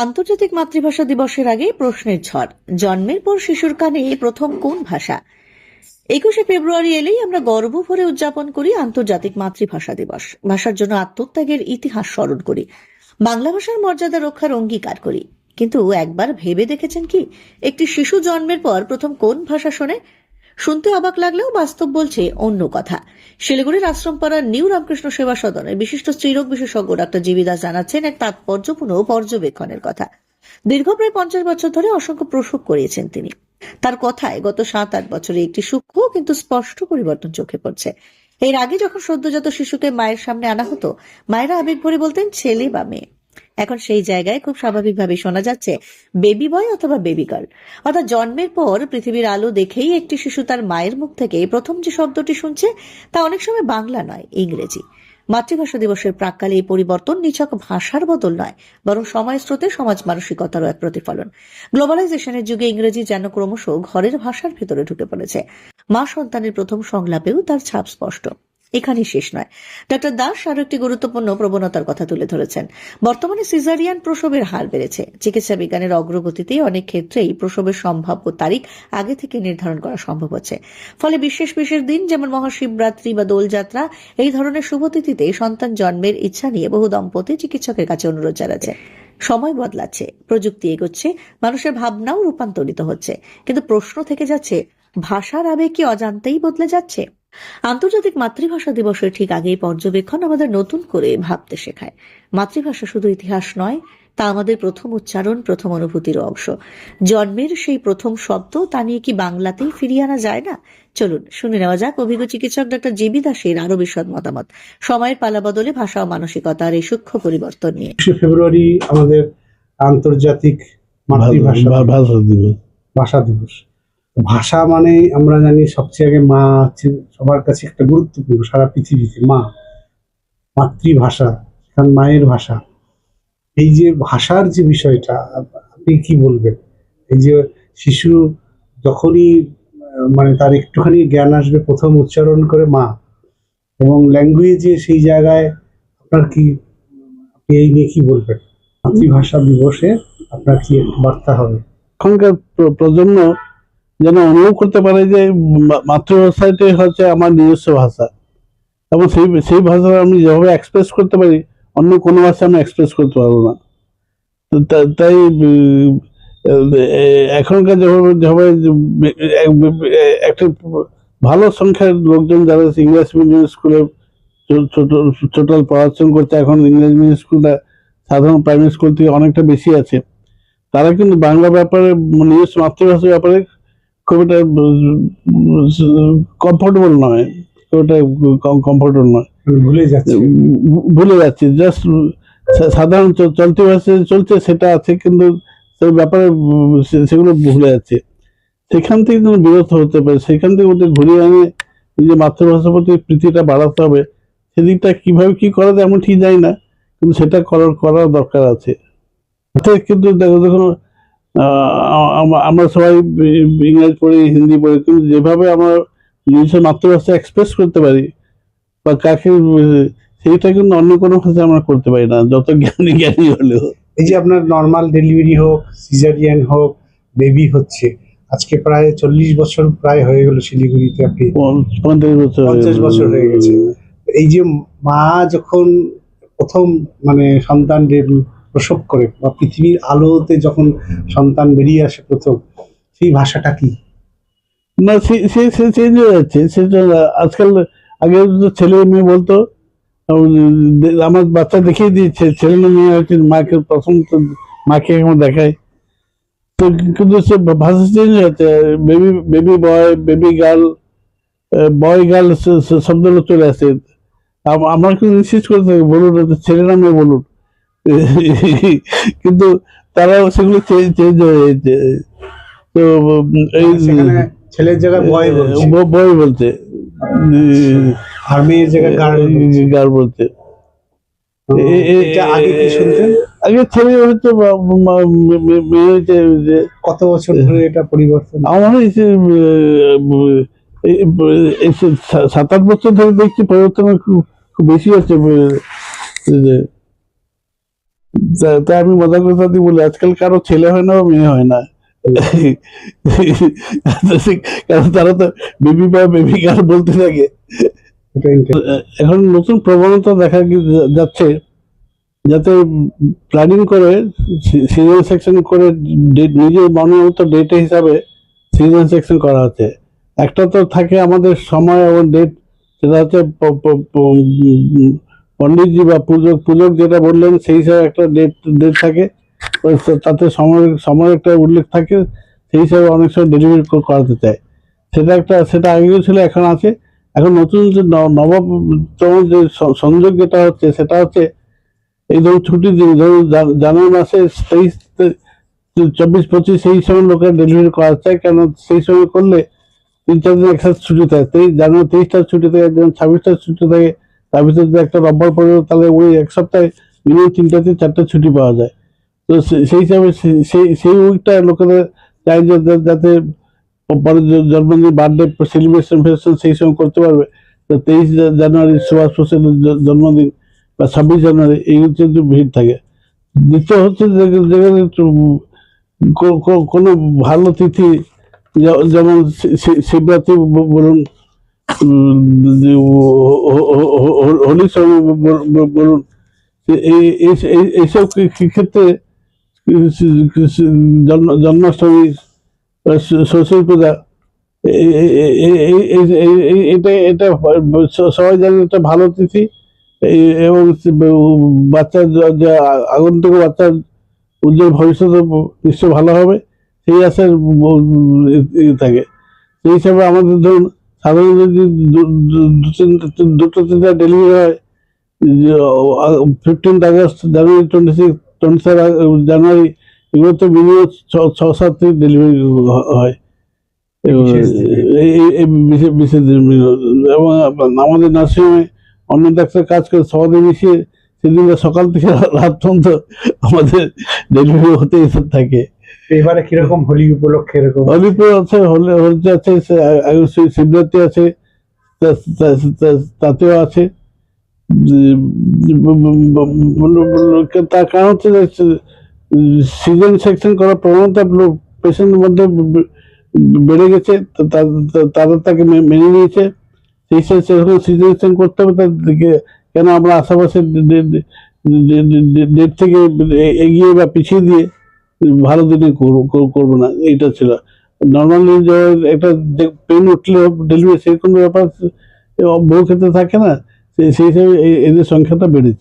আন্তর্জাতিক মাতৃভাষা দিবসের আগে প্রশ্নের ঝড়। জন্মের পর শিশুর কানে প্রথম কোন ভাষা? একুশে ফেব্রুয়ারি এলেই আমরা গর্ব ভরে উদযাপন করি আন্তর্জাতিক মাতৃভাষা দিবস। ভাষার জন্য আত্মত্যাগের ইতিহাস স্মরণ করি। বাংলা ভাষার মর্যাদা রক্ষার অঙ্গীকার করি। কিন্তু একবার ভেবে দেখেছেন কি? একটি শিশু জন্মের পর প্রথম কোন ভাষা শোনে? শুনতে অবাক লাগলেও বাস্তব বলছে অন্য কথা। শিলিগুড়ির আশ্রমপাড়ার নিউ রামকৃষ্ণ সেবা সদনের বিশিষ্ট স্ত্রীরোগ বিশেষজ্ঞ ডাক্তার জিবি দাস জানাচ্ছেন, এক তাৎপর্যপূর্ণ পর্যবেক্ষণের কথা। দীর্ঘ প্রায় পঞ্চাশ বছর ধরে অসংখ্য প্রসব করিয়েছেন তিনি। তার কথায়, গত সাত আট বছরে একটি সূক্ষ্ম কিন্তু স্পষ্ট পরিবর্তন চোখে পড়ছে। এর আগে যখন সদ্যজাত শিশুকে মায়ের সামনে আনা হতো, মায়েরা আবেগ ভরে বলতেন, ছেলে বা মেয়ে। এখন সেই জায়গায় খুব স্বাভাবিকভাবে শোনা যাচ্ছে বেবি বয় অথবা বেবি গার্ল অর্থাৎ জন্মের পর পৃথিবীর আলো দেখেই একটি শিশু তার মায়ের মুখ থেকে প্রথম যে শব্দটি শুনছে তা অনেক সময় বাংলা নয়, ইংরেজি। মাতৃভাষা দিবসের প্রাককালে এই পরিবর্তন নিছক ভাষার বদল নয়, বরং সময় স্রোতে সমাজ মানসিকতারও এক প্রতিফলন। গ্লোবালাইজেশনের যুগে ইংরেজি যেন ক্রমশ ঘরের ভাষার ভেতরে ঢুকে পড়েছে। মা সন্তানের প্রথম সংলাপেও তার ছাপ স্পষ্ট। এখানেই শেষ নয়। ডক্টর দাস আরও একটি গুরুত্বপূর্ণ প্রবণতার কথা তুলে ধরেছেন। বর্তমানে সিজারিয়ান প্রসবের হার বেড়েছে। চিকিৎসা বিজ্ঞানের অগ্রগতিতে অনেক ক্ষেত্রেই প্রসবের সম্ভাব্য তারিখ আগে থেকে নির্ধারণ করা সম্ভব হচ্ছে। ফলে বিশেষ বিশেষ দিন যেমন মহাশিবরাত্রি বা দোলযাত্রা, এই ধরনের শুভতিথিতে সন্তান জন্মের ইচ্ছা নিয়ে বহু দম্পতি চিকিৎসকের কাছে অনুরোধ জানাচ্ছে। সময় বদলাচ্ছে, প্রযুক্তি এগোচ্ছে, মানুষের ভাবনাও রূপান্তরিত হচ্ছে। কিন্তু প্রশ্ন থেকে যাচ্ছে, ভাষার আবেগ কি অজান্তেই বদলে যাচ্ছে? আন্তর্জাতিক মাতৃভাষা দিবসের ঠিক আগেই পর্যবেক্ষণ আমাদের নতুন করে ভাবতে শেখায়। মাতৃভাষা শুধু ইতিহাস নয় তা আমাদের প্রথম উচ্চারণ প্রথম অনুভূতির অংশ। জন্মের সেই প্রথম শব্দ তা নিয়ে কি বাংলাতেই ফিরিয়ে আনা যায় না? চলুন শুনে নেওয়া যাক অভিজ্ঞ চিকিৎসক ডক্টর জিবি দাসের আরও বিশদ মতামত। সময়ের পালা বদলে ভাষা ও মানসিকতার এই সূক্ষ্ম পরিবর্তন নিয়ে। ফেব্রুয়ারি আমাদের আন্তর্জাতিক মাতৃভাষা ভাষা দিবস। ভাষা দিবস। ভাষা মানে আমরা জানি সবচেয়ে আগে মা হচ্ছে সবার কাছে একটা গুরুত্বপূর্ণ, সারা পৃথিবীতে মা, মাতৃভাষা কারণ মায়ের ভাষা। এই যে ভাষার যে বিষয়টা, আপনি কি বলবেন? এই যে শিশু যখনই মানে তার একটুখানি জ্ঞান আসবে, প্রথম উচ্চারণ করে মা, এবং ল্যাঙ্গুয়েজে সেই জায়গায় আপনার কি, আপনি এই নিয়ে কি বলবেন? মাতৃভাষা দিবসে আপনার কি বার্তা হবে? এখনকার প্র- প্রজন্ম যেন অনুভব করতে পারে যে মাতৃভাষাটাই হচ্ছে আমার নিজস্ব ভাষা। এবং সেই সেই ভাষা আমি যেভাবে এক্সপ্রেস করতে পারি, অন্য কোনো ভাষা আমি এক্সপ্রেস করতে পারব না। তো তাই এখনকার যেভাবে যেভাবে, একটা ভালো সংখ্যার লোকজন যারা ইংলিশ মিডিয়াম স্কুলে টোটাল পড়াশোনা করছে, এখন ইংরেজি মিডিয়াম স্কুলটা সাধারণ প্রাইমারি স্কুল থেকে অনেকটা বেশি আছে। তারা কিন্তু বাংলা ব্যাপারে, নিজস্ব মাতৃভাষার ব্যাপারে খুব একটা কমফোর্টেবল নয় খুব একটা কমফোর্টেবল নয়। ভুলে যাচ্ছে। ভুলে যাচ্ছে জাস্ট সাধারণ চলতি ভাষায় চলছে সেটা আছে কিন্তু সেই ব্যাপারে সেগুলো ভুলে যাচ্ছে। সেখান থেকে যেন বিরত হতে পারে সেখান থেকে ওদের ঘুরিয়ে এনে নিজের মাতৃভাষার প্রতি প্রীতিটা বাড়াতে হবে। সেদিকটা কীভাবে কি করা যায় আমি ঠিক জানি না কিন্তু সেটা করার করার দরকার আছে। কিন্তু দেখো আম- আমরা সবাই ইংরেজি পড়ি হিন্দি পড়ি কিন্তু যেভাবে আমরা নিজের মাতৃভাষা এক্সপ্রেস করতে পারি বা কাকে সেইটা কিন্তু অন্য কোনো ভাষায় আমরা করতে পারি না যত জ্ঞানী জ্ঞানী হলেও। এই যে আপনার নর্মাল ডেলিভারি হোক সিজারিয়ান হোক বেবি হচ্ছে আজকে প্রায় চল্লিশ বছর প্রায় হয়ে গেল শিলিগুড়িতে আপনি। পঞ্চাশ বছর হয়ে পঞ্চাশ বছর হয়ে গেছে। এই যে মা যখন প্রথম মানে সন্তান প্রসব করে বা পৃথিবীর আলোতে যখন সন্তান বেরিয়ে আসে প্রথম, সেই ভাষাটা কি? না, সে সে চেঞ্জ হয়ে যাচ্ছে। সেটা আজকাল আগে তো ছেলে মেয়ে বলতো আমার বাচ্চা দেখিয়ে দিয়েছে, ছেলে মেয়ে হচ্ছে মাকে প্রথম তো মাকে এখন দেখায়। তো কিন্তু সে ভাষা চেঞ্জ হয়ে যাচ্ছে। Baby baby boy baby girl boy girl শব্দগুলো চলে আসে। আম- আমার কিন্তু ইনসিস্ট করতে হবে বলুন এটা ছেলে না মেয়ে বলুন। কিন্তু তারাও সেগুলো চেঞ্জ হয়ে যাচ্ছে। তো এই ছেলের জায়গায় বয় বলছে। বয় বলতে আর মেয়ের জায়গায় গার এ- আগে ছেলে হচ্ছে কত বছর ধরে এটা পরিবর্তন? আমার সাত আট বছর ধরে দেখছি পরিবর্তন খুব বেশি হচ্ছে তা- আমি মজা করে তাদের বলি আজকাল কারও ছেলে হয় না মেয়ে হয় না। কারণ তারা তো বেবি বা বেবি গার্ল বলতে থাকে। এখন নতুন প্রবণতা দেখা যাচ্ছে যাতে প্ল্যানিং করে সিজন সেকশন করে নিজের মনের মতো ডেট হিসাবে সিজন সেকশন করা হচ্ছে। একটা তো থাকে আমাদের সময় এবং ডেট সেটা হচ্ছে পণ্ডিতজি বা পূজক পূজক যেটা বললেন, সেই হিসাবে একটা ডেট ডেট থাকে। তাতে সময় সময় একটা উল্লেখ থাকে, সেই হিসাবে অনেক সময় ডেলিভারি করাতে চায়। সেটা একটা, সেটা আগেও ছিল, এখন আছে। এখন নতুন যে নবতম যে সংযোগ যেটা হচ্ছে, সেটা হচ্ছে এই ধরুন ছুটির দিন, ধরুন জানুয়ারি মাসে তেইশ চব্বিশ, পঁচিশ, সেই সময় লোকের ডেলিভারি করা চায়। কেন? সেই সময় করলে তিন, চার দিন একসাথে ছুটি থাকে। তেইশ, জানুয়ারি তেইশটা ছুটি থাকে, যেমন ছাব্বিশটা ছুটি থাকে তার ভিতরে যদি একটা রব্বার পড়ে তাহলে ওই এক সপ্তাহে মিনিমাম তিনটা থেকে চারটে ছুটি পাওয়া যায়। তো সেই হিসাবে সেই সেই উইকটা লোকেদের চাই যাতে পরে জন্মদিন বার্থডে সেলিব্রেশন ফেলিব্রেশন সেই সময় করতে পারবে। তো তেইশ জানুয়ারি, সুভাষ বোসের জন্মদিন বা ছাব্বিশ জানুয়ারি, এই হচ্ছে ভিড় থাকে। দ্বিতীয় হচ্ছে যেখানে কোনো ভালো তিথি, যেমন শিবরাত্রি বলুন হোলি বলুন এইসব ক্ষেত্রে জন্মাষ্টমী সরস্বতী পূজা এটা এটা সবাই জানে একটা ভালো তিথি এবং বাচ্চার আগন্তুক বাচ্চার উজ্জ্বল ভবিষ্যতে নিশ্চয় ভালো হবে সেই আশার থাকে সেই হিসাবে আমাদের ধরুন সাধারণত যদি দুটো তিনটা ডেলিভারি হয় fifteenth August January twenty six twenty seven January এগুলো তো মিনিমাম ছ সাত থেকে ডেলিভারি হয়। এবং বিশেষ এবং আমাদের নার্সিংহোমে অন্য ডাক্তার কাজ করে সবাই মিশিয়ে সেদিন সকাল থেকে রাত পর্যন্ত আমাদের ডেলিভারি হতে থাকে। এবারে কীরকম হোলি উপলক্ষে এরকম? হলিপুর আছে হলি, হলিতে আছে শিবরাত্রি আছে তাতেও আছে। তার কারণ হচ্ছে সিজন সেকশন করার প্রবণতা পেশেন্টের মধ্যে বেড়ে গেছে তারা তাকে মেনে নিয়েছে। সেই সেরকম সিজন করতে হবে তাদেরকে কেন আমরা আশেপাশে ডেট থেকে এগিয়ে বা পিছিয়ে দিয়ে ভালো দিনে করব না, এইটা ছিল। নর্মালি একটা পেন উঠলে ডেলিভারি সেরকম ব্যাপার বহু ক্ষেত্রে থাকে না সেই হিসেবে এদের সংখ্যাটা বেড়েছে।